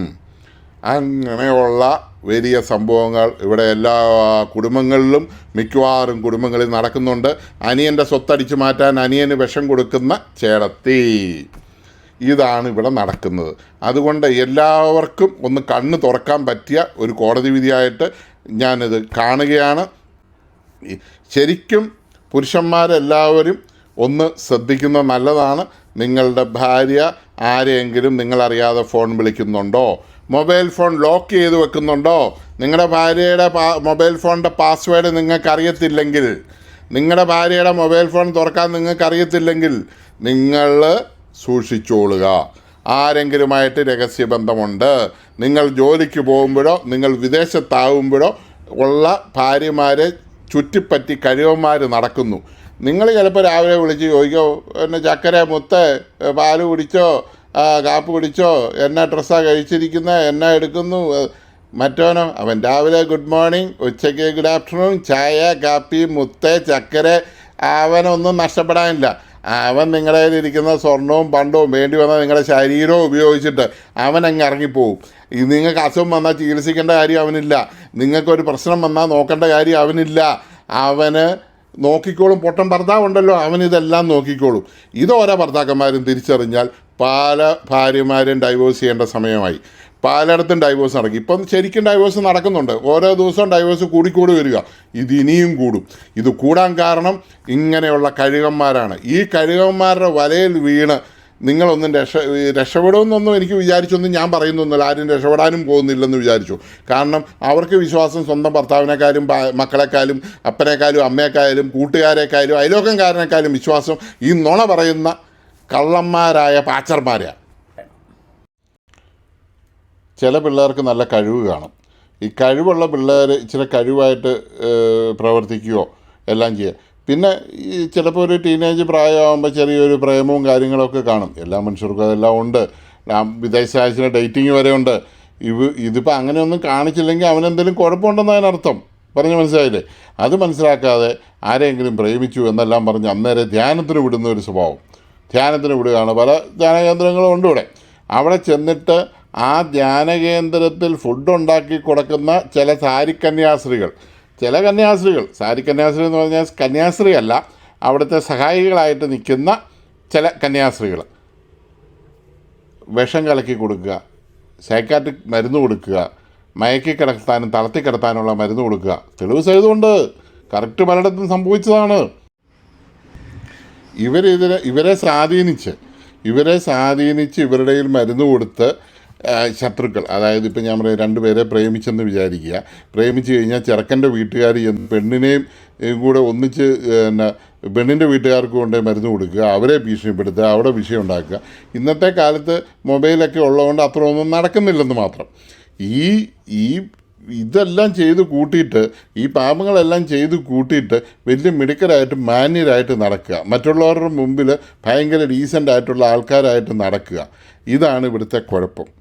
അങ്ങനെയുള്ള വലിയ സംഭവങ്ങൾ ഇവിടെ എല്ലാ കുടുംബങ്ങളിലും മിക്കവാറും കുടുംബങ്ങളിൽ നടക്കുന്നുണ്ട്. അനിയന്റെ സ്വത്തടിച്ചു മാറ്റാൻ അനിയന് വിഷം കൊടുക്കുന്ന ചേടത്തി. ഇതാണ് ഇവിടെ നടക്കുന്നത്. അതുകൊണ്ട് എല്ലാവർക്കും ഒന്ന് കണ്ണ് തുറക്കാൻ പറ്റിയ ഒരു കോടതി വിധിയായിട്ട് ഞാനിത് കാണുകയാണ്. ശരിക്കും പുരുഷന്മാരെല്ലാവരും ഒന്ന് ശ്രദ്ധിക്കുന്നത് നല്ലതാണ്. നിങ്ങളുടെ ഭാര്യ ആരെയെങ്കിലും നിങ്ങളറിയാതെ ഫോൺ വിളിക്കുന്നുണ്ടോ? മൊബൈൽ ഫോൺ ലോക്ക് ചെയ്ത് വെക്കുന്നുണ്ടോ? നിങ്ങളുടെ ഭാര്യയുടെ മൊബൈൽ ഫോണിന്റെ പാസ്വേഡ് നിങ്ങൾക്ക് അറിയത്തില്ലെങ്കിൽ നിങ്ങളുടെ ഭാര്യയുടെ മൊബൈൽ ഫോൺ തുറക്കാൻ നിങ്ങൾക്ക് അറിയത്തില്ലെങ്കിൽ നിങ്ങൾ സൂക്ഷിച്ചോളുക. ആരെങ്കിലുമായിട്ട് രഹസ്യബന്ധമുണ്ട് നിങ്ങൾ ജോലിക്ക് പോകുമ്പോഴോ നിങ്ങൾ വിദേശത്താവുമ്പോഴോ ഉള്ള ഭാര്യമാരെ ചുറ്റിപ്പറ്റി കഴിവന്മാർ നടക്കുന്നു. നിങ്ങൾ ചിലപ്പോൾ രാവിലെ വിളിച്ച് ചോദിക്കോ എന്നെ ചക്കര മുത്ത് പാൽ കുടിച്ചോ? കാപ്പ് കുടിച്ചോ? എന്നാ ഡ്രസ്സാണ് കഴിച്ചിരിക്കുന്നത് എന്നാ എടുക്കുന്നു? മറ്റോനോ? അവൻ രാവിലെ ഗുഡ് മോർണിംഗ് ഉച്ചയ്ക്ക് ഗുഡ് ആഫ്റ്റർനൂൺ ചായ കാപ്പി മുത്ത് ചക്കര. അവനൊന്നും നഷ്ടപ്പെടാനില്ല. അവൻ നിങ്ങളുടെ കയ്യിലിരിക്കുന്ന സ്വർണവും പണ്ടവും വേണ്ടി വന്ന നിങ്ങളുടെ ശരീരവും ഉപയോഗിച്ചിട്ട് അവൻ അങ്ങ് ഇറങ്ങിപ്പോവും നിങ്ങൾക്ക് അസുഖം വന്നാൽ ചികിത്സിക്കേണ്ട കാര്യം അവനില്ല. നിങ്ങൾക്കൊരു പ്രശ്നം വന്നാൽ നോക്കേണ്ട കാര്യം അവനില്ല. അവന് നോക്കിക്കോളും. പൊട്ടൻ ഭർത്താവുണ്ടല്ലോ അവൻ ഇതെല്ലാം നോക്കിക്കോളും. ഇത് ഓരോ ഭർത്താക്കന്മാരും തിരിച്ചറിഞ്ഞാൽ പല ഭാര്യമാരും ഡൈവോഴ്സ് ചെയ്യേണ്ട സമയമായി. പലയിടത്തും ഡൈവോഴ്സ് നടക്കും. ഇപ്പം ശരിക്കും ഡൈവോഴ്സ് നടക്കുന്നുണ്ട്. ഓരോ ദിവസവും ഡൈവോഴ്സ് കൂടിക്കൂടി വരിക. ഇത് ഇനിയും കൂടും. ഇത് കൂടാൻ കാരണം ഇങ്ങനെയുള്ള കഴുകന്മാരാണ്. ഈ കഴുകന്മാരുടെ വലയിൽ വീണ് നിങ്ങളൊന്നും രക്ഷ രക്ഷപ്പെടുമെന്നൊന്നും എനിക്ക് വിചാരിച്ചൊന്നും ഞാൻ പറയുന്നൊന്നുമില്ല. ആരും രക്ഷപ്പെടാനും പോകുന്നില്ലെന്ന് വിചാരിച്ചു. കാരണം അവർക്ക് വിശ്വാസം സ്വന്തം ഭർത്താവിനേക്കാളും മക്കളെക്കാളും അപ്പനേക്കാളും അമ്മയെക്കാളും കൂട്ടുകാരെക്കാളും അയലോക്കംകാരനേക്കാളും വിശ്വാസം ഈ നുണ പറയുന്ന കള്ളന്മാരായ പാച്ചർമാരെയാണ് ചില പിള്ളേർക്ക് നല്ല കഴിവ് കാണും. ഈ കഴിവുള്ള പിള്ളേർ ഇച്ചിരി കഴിവായിട്ട് പ്രവർത്തിക്കുകയോ എല്ലാം ചെയ്യുക പിന്നെ ഈ ചിലപ്പോൾ ഒരു ടീനേജ് പ്രായമാകുമ്പോൾ ചെറിയൊരു പ്രേമവും കാര്യങ്ങളൊക്കെ കാണും. എല്ലാ മനുഷ്യർക്കും അതെല്ലാം ഉണ്ട്. വിദേശ ആഴ്ച ഡേറ്റിംഗ് വരെ ഉണ്ട്. ഇവ ഇതിപ്പോൾ അങ്ങനെയൊന്നും കാണിച്ചില്ലെങ്കിൽ അവനെന്തെങ്കിലും കുഴപ്പമുണ്ടെന്ന് അതിനർത്ഥം. പറഞ്ഞ് മനസ്സിലായില്ലേ? അത് മനസ്സിലാക്കാതെ ആരെങ്കിലും പ്രേമിച്ചു എന്നെല്ലാം പറഞ്ഞ് അന്നേരം ധ്യാനത്തിന് വിടുന്ന ഒരു സ്വഭാവം. ധ്യാനത്തിന് വിടുകയാണ്. പല ധ്യാനകേന്ദ്രങ്ങളും ഉണ്ട് ഇവിടെ. അവിടെ ചെന്നിട്ട് ആ ധ്യാനകേന്ദ്രത്തിൽ ഫുഡ് ഉണ്ടാക്കി കൊടുക്കുന്ന ചില സാരി കന്യാസ്ത്രീകൾ ചില കന്യാസ്ത്രീകൾ സാരി കന്യാസ്ത്രീ എന്ന് പറഞ്ഞാൽ കന്യാസ്ത്രീ അല്ല അവിടുത്തെ സഹായികളായിട്ട് നിൽക്കുന്ന ചില കന്യാസ്ത്രീകൾ. വിഷം കലക്കി കൊടുക്കുക സൈക്കാട്രിക് മരുന്ന് കൊടുക്കുക മയക്കി കിടത്താനും തളർത്തി കിടത്താനുള്ള മരുന്ന് കൊടുക്കുക. തെളിവ് സഹിതമുണ്ട്. കറക്റ്റ് പലയിടത്തും സംഭവിച്ചതാണ്. ഇവരിതിനെ ഇവരെ സ്വാധീനിച്ച് ഇവരെ സ്വാധീനിച്ച് ഇവരുടെ മരുന്ന് കൊടുത്ത് ശത്രുക്കൾ. അതായത് ഇപ്പം ഞാൻ പറയാം രണ്ടുപേരെ പ്രേമിച്ചെന്ന് വിചാരിക്കുക. പ്രേമിച്ച് കഴിഞ്ഞാൽ ചെറുക്കന്റെ വീട്ടുകാർ പെണ്ണിനെയും കൂടെ ഒന്നിച്ച് പിന്നെ പെണ്ണിന്റെ വീട്ടുകാർക്ക് കൊണ്ടേ മരുന്ന് കൊടുക്കുക അവരെ ഭീഷണിപ്പെടുത്തുക അവിടെ വിഷയം ഉണ്ടാക്കുക. ഇന്നത്തെ കാലത്ത് മൊബൈലൊക്കെ ഉള്ളതുകൊണ്ട് അത്ര ഒന്നും നടക്കുന്നില്ലെന്ന് മാത്രം. ഈ ഈ ഇതെല്ലാം ചെയ്ത് കൂട്ടിയിട്ട് ഈ പാപങ്ങളെല്ലാം ചെയ്ത് കൂട്ടിയിട്ട് വലിയ മിടുക്കരായിട്ട് മാന്യരായിട്ട് നടക്കുക. മറ്റുള്ളവരുടെ മുമ്പിൽ ഭയങ്കര ഡീസന്റ് ആയിട്ടുള്ള ആൾക്കാരായിട്ട് നടക്കുക. ഇതാണ് ഇവിടുത്തെ കുഴപ്പം.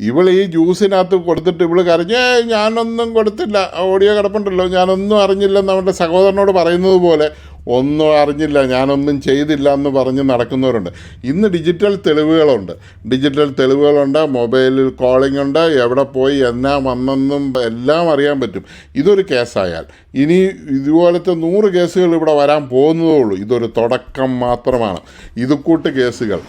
ഇവൾ ഈ ജ്യൂസിനകത്ത് കൊടുത്തിട്ട് ഇവൾ കരഞ്ഞ് ഞാനൊന്നും കൊടുത്തില്ല. ഓഡിയോ കിടപ്പുണ്ടല്ലോ. ഞാനൊന്നും അറിഞ്ഞില്ലെന്ന് അവന്റെ സഹോദരനോട് പറയുന്നത് പോലെ ഒന്നും അറിഞ്ഞില്ല. ഞാനൊന്നും ചെയ്തില്ല എന്ന് പറഞ്ഞ് നടക്കുന്നവരുണ്ട്. ഇന്ന് ഡിജിറ്റൽ തെളിവുകളുണ്ട്. ഡിജിറ്റൽ തെളിവുകളുണ്ട്. മൊബൈലിൽ കോളിംഗ് ഉണ്ട്. എവിടെ പോയി എന്നാ വന്നെന്നും എല്ലാം അറിയാൻ പറ്റും. ഇതൊരു കേസായാൽ. ഇനി ഇതുപോലത്തെ നൂറ് കേസുകൾ ഇവിടെ വരാൻ പോകുന്നതേ ഉള്ളൂ. ഇതൊരു തുടക്കം മാത്രമാണ്. ഇതുക്കൂട്ട് കേസുകൾ.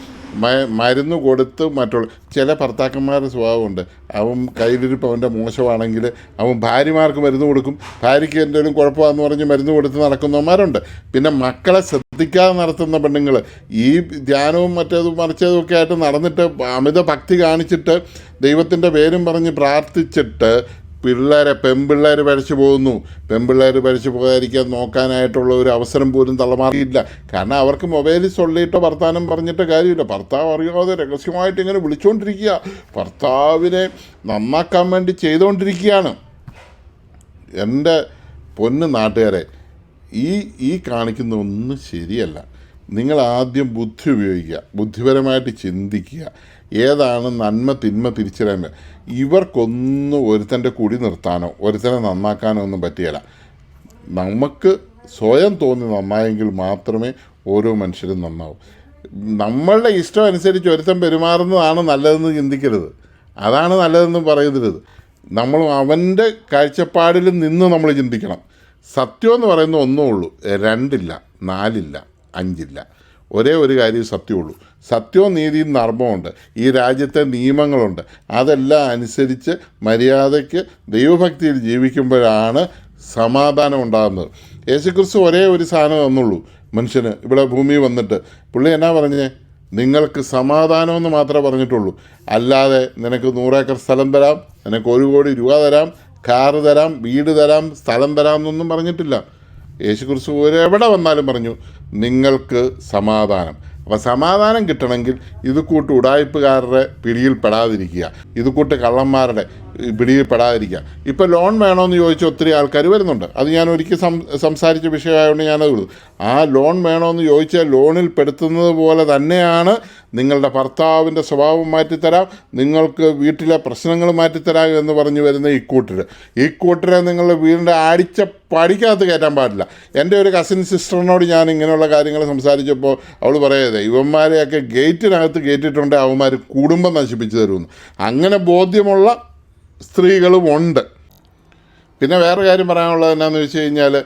മരുന്ന് കൊടുത്ത് മറ്റുള്ള ചില ഭർത്താക്കന്മാരുടെ സ്വഭാവമുണ്ട്. അവൻ കയ്യിലിരിപ്പ് അവന്റെ മോശമാണെങ്കിൽ അവൻ ഭാര്യമാർക്ക് മരുന്ന് കൊടുക്കും. ഭാര്യയ്ക്ക് എന്തെങ്കിലും കുഴപ്പമാണെന്ന് പറഞ്ഞ് മരുന്ന് കൊടുത്ത് നടക്കുന്നവന്മാരുണ്ട്. പിന്നെ മക്കളെ ശ്രദ്ധിക്കാതെ നടത്തുന്ന പെണ്ണുങ്ങൾ ഈ ധ്യാനവും മറ്റേതും മറിച്ചതും ഒക്കെ ആയിട്ട് നടന്നിട്ട് അമിത ഭക്തി കാണിച്ചിട്ട് ദൈവത്തിന്റെ പേരും പറഞ്ഞ് പ്രാർത്ഥിച്ചിട്ട് പിള്ളേരെ പെൺപിള്ളേർ വരച്ചു പോകുന്നു. പെൺപിള്ളേർ വരച്ചു പോകാതിരിക്കാൻ നോക്കാനായിട്ടുള്ള ഒരു അവസരം പോലും തള്ളമാറിയില്ല. കാരണം അവർക്ക് മൊബൈലിൽ സൊല്ലിയിട്ടോ വർത്താനം പറഞ്ഞിട്ട് കാര്യമില്ല. ഭർത്താവ് അറിയാതെ രഹസ്യമായിട്ട് ഇങ്ങനെ വിളിച്ചുകൊണ്ടിരിക്കുക ഭർത്താവിനെ നന്നാക്കാൻ വേണ്ടി ചെയ്തുകൊണ്ടിരിക്കുകയാണ് എന്റെ പൊന്ന് നാട്ടുകാരെ ഈ ഈ കാണിക്കുന്ന ഒന്നും ശരിയല്ല. നിങ്ങൾ ആദ്യം ബുദ്ധി ഉപയോഗിക്കുക. ബുദ്ധിപരമായിട്ട് ചിന്തിക്കുക. ഏതാണ് നന്മ തിന്മ തിരിച്ചറിയാൻ ഇവർക്കൊന്നും ഒരുത്തന്റെ കുടി നിർത്താനോ ഒരുത്തനെ നന്നാക്കാനോ ഒന്നും പറ്റിയല്ല നമുക്ക് സ്വയം തോന്നി നന്നായെങ്കിൽ മാത്രമേ ഓരോ മനുഷ്യരും നന്നാവും. നമ്മളുടെ ഇഷ്ടം അനുസരിച്ച് ഒരുത്തൻ പെരുമാറുന്നതാണ് നല്ലതെന്ന് ചിന്തിക്കരുത്. അതാണ് നല്ലതെന്ന് പറയരുത്. നമ്മൾ അവന്റെ കാഴ്ചപ്പാടിൽ നിന്ന് നമ്മൾ ചിന്തിക്കണം. സത്യം എന്ന് പറയുന്ന ഒന്നേ ഉള്ളൂ. രണ്ടില്ല നാലില്ല അഞ്ചില്ല. ഒരേ ഒരു കാര്യം സത്യമുള്ളൂ. സത്യവും നീതിയും നർമ്മമുണ്ട് ഈ രാജ്യത്തെ നിയമങ്ങളുണ്ട്. അതെല്ലാം അനുസരിച്ച് മര്യാദയ്ക്ക് ദൈവഭക്തിയിൽ ജീവിക്കുമ്പോഴാണ് സമാധാനം ഉണ്ടാകുന്നത്. യേശുക്രിസ്തു ഒരേ ഒരു സാധനം തന്നുള്ളൂ. മനുഷ്യന് ഇവിടെ ഭൂമി വന്നിട്ട്. പുള്ളി എന്നാ പറഞ്ഞേ? നിങ്ങൾക്ക് സമാധാനമെന്ന് മാത്രമേ പറഞ്ഞിട്ടുള്ളൂ. അല്ലാതെ നിനക്ക് നൂറേക്കർ സ്ഥലം തരാം നിനക്ക് ഒരു കോടി രൂപ തരാം കാറ് തരാം വീട് തരാം സ്ഥലം തരാം എന്നൊന്നും പറഞ്ഞിട്ടില്ല. യേശുക്രിസ്തു എവിടെ വന്നാലും പറഞ്ഞു നിങ്ങൾക്ക് സമാധാനം. അപ്പോൾ സമാധാനം കിട്ടണമെങ്കിൽ ഇത് കൂട്ട് ഉടായ്പുകാരുടെ പിടിയിൽ പെടാതിരിക്കുക. ഇത് കൂട്ട് കള്ളന്മാരുടെ പിടിയിൽ പെടാതിരിക്കുക ഇപ്പോൾ ലോൺ വേണമെന്ന് ചോദിച്ച ഒത്തിരി ആൾക്കാർ വരുന്നുണ്ട്. അത് ഞാൻ ഒരിക്കൽ സം സംസാരിച്ച വിഷയമായതുകൊണ്ട് ഞാനത് വിടും ആ ലോൺ വേണമെന്ന് ചോദിച്ചാൽ ലോണിൽ പെടുത്തുന്നത് പോലെ തന്നെയാണ് നിങ്ങളുടെ ഭർത്താവിന്റെ സ്വഭാവം മാറ്റിത്തരാം നിങ്ങൾക്ക് വീട്ടിലെ പ്രശ്നങ്ങൾ മാറ്റിത്തരാം എന്ന് പറഞ്ഞു വരുന്ന ഈ കൂട്ടർ ഈ കൂട്ടരെ നിങ്ങൾ വീടിന്റെ അടിച്ച പടിക്കകത്ത് കയറ്റാൻ പാടില്ല. എന്റെ ഒരു കസിൻ സിസ്റ്ററിനോട് ഞാൻ ഇങ്ങനെയുള്ള കാര്യങ്ങൾ സംസാരിച്ചപ്പോൾ അവൾ പറയതേ ഇവന്മാരെയൊക്കെ ഗേറ്റിനകത്ത് കയറ്റിയിട്ടുണ്ട് അവന്മാർ കുടുംബം നശിപ്പിച്ചു തരുമെന്ന്. അങ്ങനെ ബോധ്യമുള്ള സ്ത്രീകളും ഉണ്ട്. പിന്നെ വേറെ കാര്യം പറയാനുള്ളത് എന്നാന്ന് വെച്ച് കഴിഞ്ഞാൽ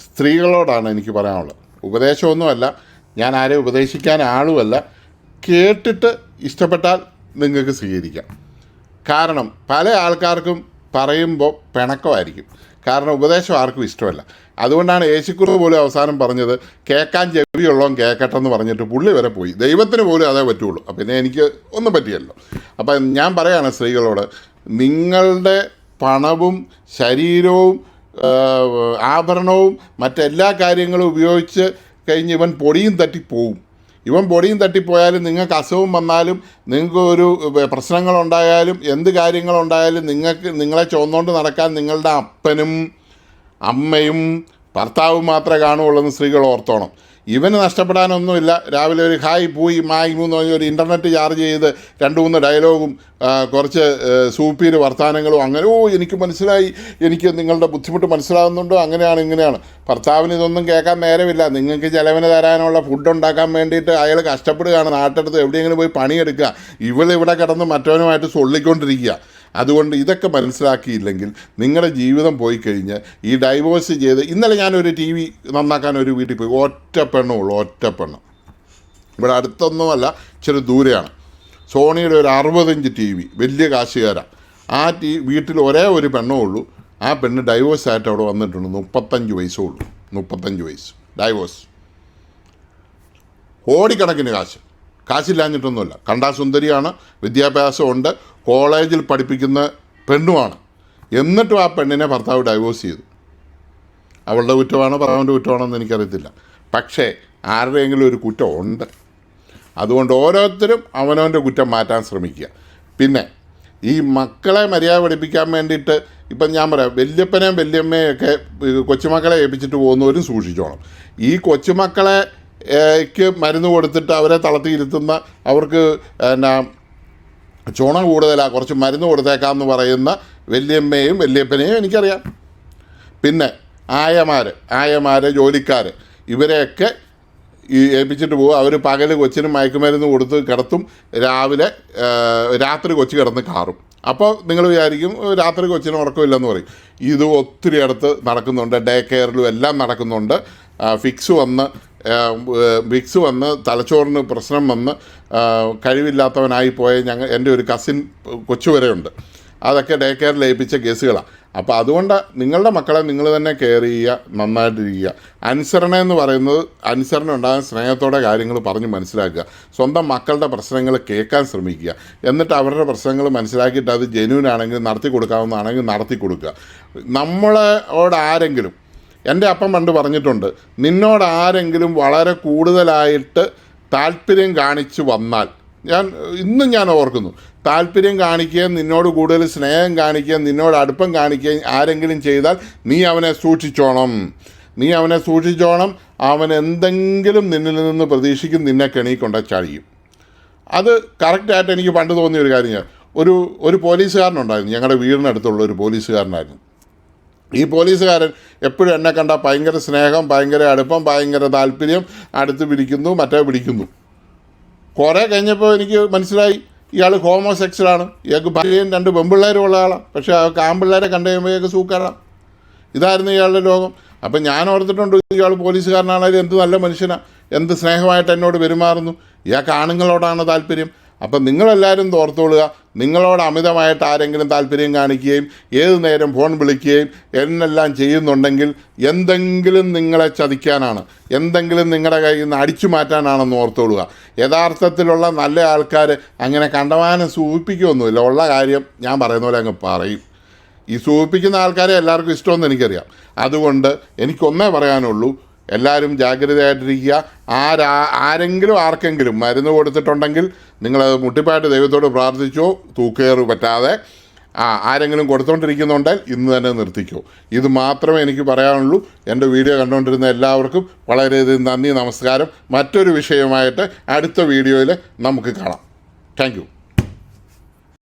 സ്ത്രീകളോടാണ് എനിക്ക് പറയാനുള്ളത്. ഉപദേശമൊന്നുമല്ല. ഞാൻ ആരെ ഉപദേശിക്കാൻ ആളുമല്ല. കേട്ടിട്ട് ഇഷ്ടപ്പെട്ടാൽ നിങ്ങൾക്ക് സ്വീകരിക്കാം. കാരണം പല ആൾക്കാർക്കും പറയുമ്പോൾ പിണക്കമായിരിക്കും. കാരണം ഉപദേശം ആർക്കും ഇഷ്ടമല്ല. അതുകൊണ്ടാണ് യേശുക്കുറവ് പോലും അവസാനം പറഞ്ഞത് കേൾക്കാൻ ചെവിയുള്ളവൻ കേൾക്കട്ടെ എന്ന് പറഞ്ഞിട്ട് പുള്ളി വരെ പോയി. ദൈവത്തിന് പോലും അതേ പറ്റുള്ളൂ. അപ്പം പിന്നെ എനിക്ക് ഒന്നും പറ്റിയല്ലോ അപ്പം ഞാൻ പറയുകയാണ് സ്ത്രീകളോട് നിങ്ങളുടെ പണവും ശരീരവും ആഭരണവും മറ്റെല്ലാ കാര്യങ്ങളും ഉപയോഗിച്ച് കഴിഞ്ഞ് ഇവൻ പൊടിയും തട്ടിപ്പോവും. ഇവൻ പൊടിയും തട്ടിപ്പോയാലും നിങ്ങൾക്ക് അസുഖം വന്നാലും നിങ്ങൾക്ക് ഒരു പ്രശ്നങ്ങളുണ്ടായാലും എന്ത് കാര്യങ്ങളുണ്ടായാലും നിങ്ങൾക്ക് നിങ്ങളെ ചുവന്നുകൊണ്ട് നടക്കാൻ നിങ്ങളുടെ അപ്പനും അമ്മയും ഭർത്താവും മാത്രമേ കാണുകയുള്ളൂ എന്ന് സ്ത്രീകൾ ഓർത്തോണം. ഇവന് നഷ്ടപ്പെടാനൊന്നുമില്ല. രാവിലെ ഒരു ഹായ് പോയി മായി മൂന്ന് പറഞ്ഞ ഒരു ഇന്റർനെറ്റ് ചാർജ് ചെയ്ത് രണ്ട് മൂന്ന് ഡയലോഗും കുറച്ച് സൂപ്പീര് വർത്തമാനങ്ങളും അങ്ങനെ ഓ എനിക്ക് മനസ്സിലായി. എനിക്ക് നിങ്ങളുടെ ബുദ്ധിമുട്ട് മനസ്സിലാകുന്നുണ്ടോ അങ്ങനെയാണ് ഇങ്ങനെയാണ്. ഭർത്താവിന് ഇതൊന്നും കേൾക്കാൻ നേരമില്ല. നിങ്ങൾക്ക് ചിലവിന് തരാനുള്ള ഫുഡ് ഉണ്ടാക്കാൻ വേണ്ടിയിട്ട് അയാൾ കഷ്ടപ്പെടുകയാണ്. നാട്ടെടുത്ത് എവിടെയെങ്കിലും പോയി പണിയെടുക്കുക. ഇവളിവിടെ കിടന്ന് മറ്റവനുമായിട്ട് സൊള്ളിക്കൊണ്ടിരിക്കുക. അതുകൊണ്ട് ഇതൊക്കെ മനസ്സിലാക്കിയില്ലെങ്കിൽ നിങ്ങളുടെ ജീവിതം പോയി കഴിഞ്ഞ് ഈ ഡൈവോഴ്സ് ചെയ്ത് ഇന്നലെ ഞാനൊരു ടി വി നന്നാക്കാൻ ഒരു വീട്ടിൽ പോയി. ഒറ്റ പെണ്ണുള്ളൂ ഒറ്റ പെണ്ണ്. ഇവിടെ അടുത്തൊന്നുമല്ല ഇച്ചിരി ദൂരെയാണ്. സോണിയുടെ ഒരു അറുപതഞ്ച് ടി വി വലിയ കാശുകാരാണ് ആ ടി വീട്ടിൽ ഒരേ ഒരു പെണ്ണേ ഉള്ളൂ. ആ പെണ്ണ് ഡൈവോഴ്സ് ആയിട്ട് അവിടെ വന്നിട്ടുണ്ട്. മുപ്പത്തഞ്ച് വയസ്സേ ഉള്ളൂ. മുപ്പത്തഞ്ച് വയസ്സ്. ഡൈവോഴ്സ് കോടിക്കണക്കിന് കാശ്. കാശില്ലാഞ്ഞിട്ടൊന്നുമില്ല. കണ്ടാ സുന്ദരിയാണ് വിദ്യാഭ്യാസമുണ്ട്. കോളേജിൽ പഠിപ്പിക്കുന്ന പെണ്ണുമാണ്. എന്നിട്ടും ആ പെണ്ണിനെ ഭർത്താവ് ഡൈവോഴ്സ് ചെയ്തു. അവളുടെ കുറ്റമാണോ ഭർത്താവിന്റെ കുറ്റമാണോ എന്ന് എനിക്കറിയത്തില്ല. പക്ഷേ ആരുടെയെങ്കിലും ഒരു കുറ്റം ഉണ്ട്. അതുകൊണ്ട് ഓരോരുത്തരും അവനവന്റെ കുറ്റം മാറ്റാൻ ശ്രമിക്കുക. പിന്നെ ഈ മക്കളെ മര്യാദ പഠിപ്പിക്കാൻ വേണ്ടിയിട്ട് ഇപ്പം ഞാൻ പറയാം വല്യപ്പനെയും വല്യമ്മയൊക്കെ കൊച്ചുമക്കളെ ഏൽപ്പിച്ചിട്ട് പോകുന്നവരും സൂക്ഷിച്ചോണം. ഈ കൊച്ചുമക്കളെ ഏക്ക് മരുന്ന് കൊടുത്തിട്ട് അവരെ തളർത്തിയിരുത്തുന്ന അവർക്ക് എന്നാ ചുണ കൂടുതലാണ് കുറച്ച് മരുന്ന് കൊടുത്തേക്കാം എന്ന് പറയുന്ന വല്യമ്മയും വല്യപ്പനെയും എനിക്കറിയാം. പിന്നെ ആയമാർ ആയമാർ ജോലിക്കാർ ഇവരെയൊക്കെ ഈ ഏൽപ്പിച്ചിട്ട് പോകും അവർ പകൽ കൊച്ചിന് മയക്കുമരുന്ന് കൊടുത്ത് കിടത്തും. രാവിലെ രാത്രി കൊച്ചു കിടന്ന് കാറും. അപ്പോൾ നിങ്ങൾ വിചാരിക്കും രാത്രി കൊച്ചിന് ഉറക്കമില്ലെന്ന് പറയും. ഇത് ഒത്തിരി അടുത്ത് നടക്കുന്നുണ്ട്. ഡേ കെയറിലും എല്ലാം നടക്കുന്നുണ്ട്. ഫിക്സ് വന്ന് ഫിക്സ് വന്ന് തലച്ചോറിന് പ്രശ്നം വന്ന് കഴിവില്ലാത്തവനായി പോയ ഞങ്ങൾ എന്റെ ഒരു കസിൻ കൊച്ചു വരെയുണ്ട്. അതൊക്കെ ഡേ കെയർ ഏൽപ്പിച്ച കേസുകളാണ് അപ്പോൾ അതുകൊണ്ട് നിങ്ങളുടെ മക്കളെ നിങ്ങൾ തന്നെ കെയർ ചെയ്യുക നന്നായിട്ടിരിക്കുക. അനുസരണ എന്ന് പറയുന്നത് അനുസരണ ഉണ്ടാകാൻ സ്നേഹത്തോടെ കാര്യങ്ങൾ പറഞ്ഞ് മനസ്സിലാക്കുക. സ്വന്തം മക്കളുടെ പ്രശ്നങ്ങൾ കേൾക്കാൻ ശ്രമിക്കുക. എന്നിട്ട് അവരുടെ പ്രശ്നങ്ങൾ മനസ്സിലാക്കിയിട്ട് അത് ജെന്യൂൻ ആണെങ്കിൽ നടത്തി കൊടുക്കാവുന്നതാണെങ്കിൽ നടത്തി കൊടുക്കുക. നമ്മളോട് ആരെങ്കിലും എന്റെ അപ്പം പണ്ട് പറഞ്ഞിട്ടുണ്ട് നിന്നോട് ആരെങ്കിലും വളരെ കൂടുതലായിട്ട് താല്പര്യം കാണിച്ചു വന്നാൽ ഞാൻ ഇന്നും ഞാൻ ഓർക്കുന്നു താല്പര്യം കാണിക്കുകയും നിന്നോട് കൂടുതൽ സ്നേഹം കാണിക്കുകയും നിന്നോട് അടുപ്പം കാണിക്കുകയും ആരെങ്കിലും ചെയ്താൽ നീ അവനെ സൂക്ഷിച്ചോണം. നീ അവനെ സൂക്ഷിച്ചോണം അവൻ എന്തെങ്കിലും നിന്നിൽ നിന്ന് പ്രതീക്ഷിക്കും നിന്നെ കെണി കൊണ്ട അത് കറക്റ്റായിട്ട് എനിക്ക് പണ്ട് തോന്നിയ ഒരു കാര്യം ഞാൻ ഒരു ഒരു പോലീസുകാരനുണ്ടായിരുന്നു ഞങ്ങളുടെ വീടിനടുത്തുള്ള ഒരു പോലീസുകാരനായിരുന്നു. ഈ പോലീസുകാരൻ എപ്പോഴും എന്നെ കണ്ട ഭയങ്കര സ്നേഹം ഭയങ്കര അടുപ്പം ഭയങ്കര താല്പര്യം അടുത്ത് പിടിക്കുന്നു മറ്റേ പിടിക്കുന്നു. കുറേ കഴിഞ്ഞപ്പോൾ എനിക്ക് മനസ്സിലായി ഇയാൾ ഹോമോസെക്സലാണ് ഇയാൾക്ക് ഭാര്യയും രണ്ട് പെമ്പിള്ളേരും ഉള്ള ആളാണ് പക്ഷേ ആ ആമ്പിള്ളേരെ കണ്ടു കഴിയുമ്പോൾ ഇയാൾക്ക് സൂക്കാളാം ഇതായിരുന്നു ഇയാളുടെ ലോകം. അപ്പം ഞാൻ ഓർത്തിട്ടുണ്ട് ഇയാൾ പോലീസുകാരനാണെങ്കിലും എന്ത് നല്ല മനുഷ്യനാണ് എന്ത് സ്നേഹമായിട്ട് എന്നോട് പെരുമാറുന്നു. ഇയാൾക്ക് ആണുങ്ങളോടാണ് താല്പര്യം. അപ്പം നിങ്ങളെല്ലാവരും തോർത്തുകൊള്ളുക. നിങ്ങളോട് അമിതമായിട്ട് ആരെങ്കിലും താല്പര്യം കാണിക്കുകയും ഏത് നേരം ഫോൺ വിളിക്കുകയും എന്നെല്ലാം ചെയ്യുന്നുണ്ടെങ്കിൽ എന്തെങ്കിലും നിങ്ങളെ ചതിക്കാനാണ്. എന്തെങ്കിലും നിങ്ങളുടെ കയ്യിൽ നിന്ന് അടിച്ചു മാറ്റാനാണെന്ന് ഓർത്തുകൊള്ളുക. യഥാർത്ഥത്തിലുള്ള നല്ല ആൾക്കാർ അങ്ങനെ കണ്ടമാനം സൂചിപ്പിക്കുകയൊന്നുമില്ല ഉള്ള കാര്യം ഞാൻ പറയുന്ന പോലെ അങ്ങ് പറയും. ഈ സൂചിപ്പിക്കുന്ന ആൾക്കാരെ എല്ലാവർക്കും ഇഷ്ടമെന്ന് എനിക്കറിയാം. അതുകൊണ്ട് എനിക്കൊന്നേ പറയാനുള്ളൂ. എല്ലാവരും ജാഗ്രതയായിട്ടിരിക്കുക. ആരാ ആരെങ്കിലും ആർക്കെങ്കിലും മരുന്ന് കൊടുത്തിട്ടുണ്ടെങ്കിൽ നിങ്ങളത് മുട്ടിപ്പായിട്ട് ദൈവത്തോട് പ്രാർത്ഥിച്ചോ തൂക്കേറ് പറ്റാതെ. ആ ആരെങ്കിലും കൊടുത്തുകൊണ്ടിരിക്കുന്നുണ്ടെങ്കിൽ ഇന്ന് തന്നെ നിർത്തിക്കോ. ഇത് മാത്രമേ എനിക്ക് പറയാനുള്ളൂ. എന്റെ വീഡിയോ കണ്ടുകൊണ്ടിരുന്ന എല്ലാവർക്കും വളരെയധികം നന്ദി നമസ്കാരം. മറ്റൊരു വിഷയമായിട്ട് അടുത്ത വീഡിയോയിൽ നമുക്ക് കാണാം. താങ്ക്